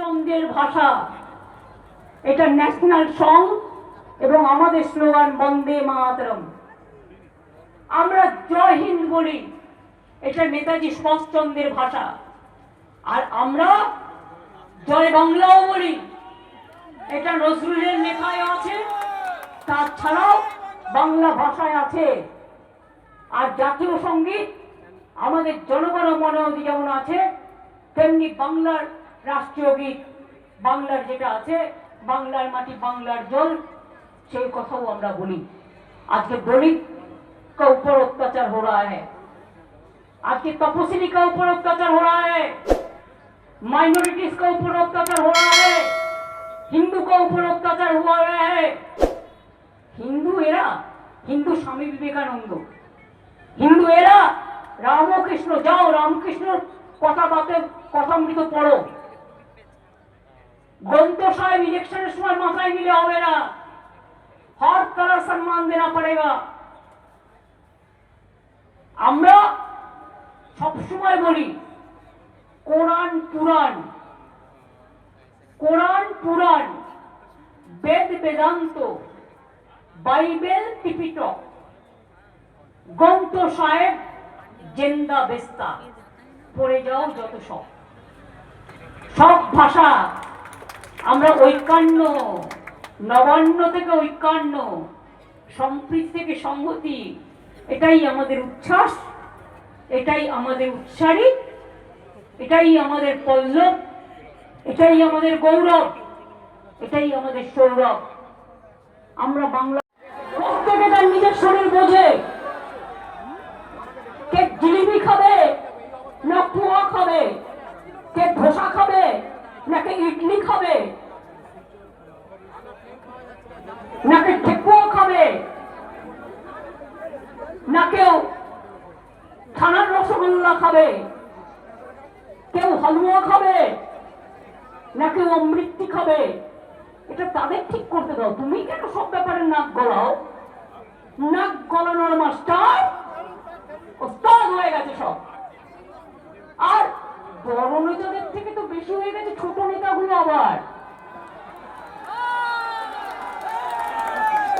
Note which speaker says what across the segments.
Speaker 1: পঞ্চমদের ভাষা। এটা national song এবং আমাদের স্লোগান বন্দে মাতরম। আমরা জয় হিন্দ বলি। এটা নেতাজি সুভাষচন্দ্রের ভাষা। আর আমরা জয় বাংলাও বলি। এটা নজরুলের লেখায় আছে। তাছাড়াও বাংলা ভাষায় আছে। আর জাতীয় সংগীত আমাদের জনগণ মনোদি যেমন আছে, তেমনি বাংলার রাষ্ট্রীয় গীত বাংলার যেটা আছে বাংলার মাটি বাংলার জল সেই কথাও আমরা বলি আজকে দলিত का ऊपर अत्याचार हो रहा है आज के तपस्वी का ऊपर अत्याचार हो रहा है माइनॉरिटीज का ऊपर अत्याचार हो रहा है हिंदू का ऊपर अत्याचार हुआ है হিন্দু এরা হিন্দু স্বামী বিবেকানন্দ হিন্দু এরা রামকৃষ্ণ যাও রামকৃষ্ণ কথা বাতে কথামৃত পড়ো গ্রন্থ সাহেব ইলেকশনের সময় মাথায় নিলে হবে না। হর তারা সম্মান দেনা পড়েগা আমরা সবসময় বলি, কোরআন পুরাণ কোরআন পুরাণ, বেদ বেদান্ত, বাইবেল ত্রিপিটক, গ্রন্থ সাহেব জেন্দা বেস্তা, পড়ে যাও যত সব। সব ভাষা আমরা ঐকান্ন নবান্ন থেকে ঐকান্ন সম্প্রীতি থেকে সংহতি এটাই আমাদের উচ্ছ্বাস, এটাই আমাদের উৎসারী, এটাই আমাদের পল্লব, এটাই আমাদের গৌরব, এটাই আমাদের সৌরভ। আমরা বাংলা প্রত্যেকে তার নিজের শরীর বোঝে কে জিলিপি খাবে না পোয়া খাবে কে ধোসা খাবে নাকি ইডলি খাবে নাকি ঠেকুয়া খাবে না কেউ থানার রসগোল্লা খাবে? কেউ হালুয়া খাবে? না কেউ অমৃতি খাবে? এটা তাদের ঠিক করতে দাও। তুমি কেন সব ব্যাপারে নাক গলাও? নাক গলানোর মাস্টার হয়ে গেছে সব। আর বড় নেতাদের থেকে তো বেশি হয়ে গেছে ছোট নেতাগুলো আবার।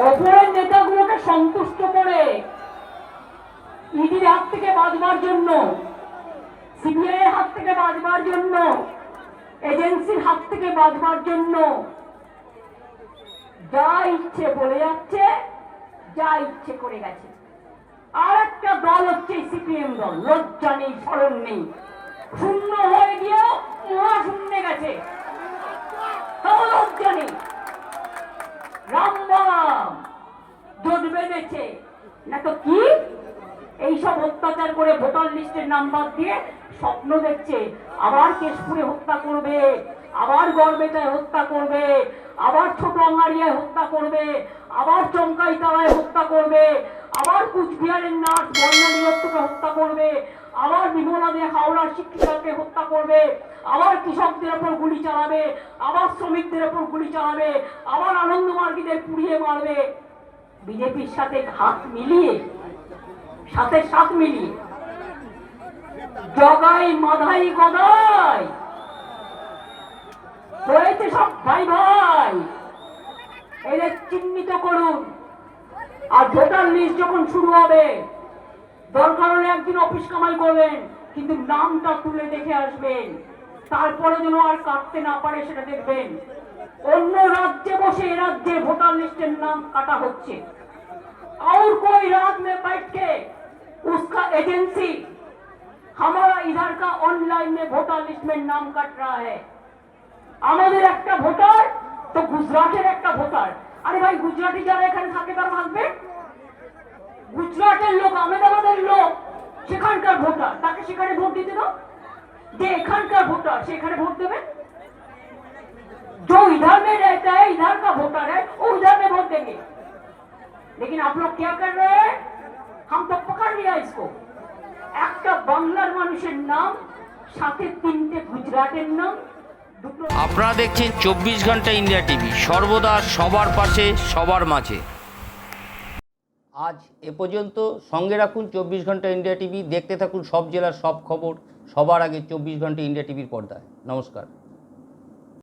Speaker 1: ওপরের নেতাগুলোকে সন্তুষ্ট করে ইডির হাত থেকে বাঁচবার জন্য সিবিআই হাত থেকে বাঁচবার জন্য, এজেন্সির হাত থেকে বাঁচবার জন্য যা ইচ্ছে বলে যাচ্ছে, যা ইচ্ছে করে গেছে। আর একটা দল হচ্ছে সিপিএম দল লজ্জা নেই স্মরণ নেই শূন্য হয়ে গিয়েও শূন্য গেছে। লজ্জা নেই রামবাম জোট বেঁধেছে। না তো কি? এইসব অত্যাচার করে ভোটার লিস্টের নাম্বার দিয়ে স্বপ্ন দেখছে, আবার কেশপুরে হত্যা করবে, আবার গড়বেতায় হত্যা করবে, আবার ছোট আঙারিয়ায় হত্যা করবে, আবার চমকাই তালায় হত্যা করবে, আবার কুচবিহারের নার্স বর্ণালী দত্তকে হত্যা করবে, আবার বিমলা দে হাওড়ার শিক্ষিকাকে হত্যা করবে, আবার কৃষকদের ওপর গুলি চালাবে, আবার শ্রমিকদের ওপর গুলি চালাবে, আবার আনন্দমার্গীদের পুড়িয়ে মারবে। বিজেপির সাথে হাত মিলিয়ে সাথে সাত মিলিয়ে জগাই মাধাই গদাই হয়েছে সব ভাই ভাই এদের চিহ্নিত করুন আর ভোটার লিস্ট যখন শুরু হবে দরকার হলে একদিন অফিস কামাই করবেন কিন্তু নামটা তুলে দেখে আসবেন তারপরে যেন আর কাটতে না পারে সেটা দেখবেন অন্য রাজ্যে বসে এ রাজ্যে ভোটার লিস্টের নাম কাটা হচ্ছে और कोई रात में बैठ के उसका एजेंसी हमारा इधर का ऑनलाइन में वोटर लिस्ट में नाम कट रहा है আমাদের একটা ভোটার তো গুজরাটের একটা ভোটার আরে ভাই গুজরাটি যারা এখানে থাকে তারা থাকবে গুজরাটের লোক আহমেদাবাদের লোক সেখানকার ভোটার তাকে সেখানে ভোট দিতে দাও যে এখানকার ভোটার সেখানে ভোট দেবে जो इधर में रहता है इधर का वोटर है वो उधर में वोट देंगे लेकिन आप लोग क्या कर रहे हैं हम तो আবার নিয়ে আসব একটা বাংলার মানুষের নাম সাথে তিনটে গুজরাটের নাম
Speaker 2: আপনারা দেখছেন চব্বিশ ঘণ্টা ইন্ডিয়া টিভি। সর্বদা সবার পাশে সবার মাঝে। আজ এ পর্যন্ত সঙ্গে রাখুন চব্বিশ ঘণ্টা ইন্ডিয়া টিভি। দেখতে থাকুন সব জেলার সব খবর। সবার আগে চব্বিশ ঘণ্টা ইন্ডিয়া টিভির পর্দায়। নমস্কার।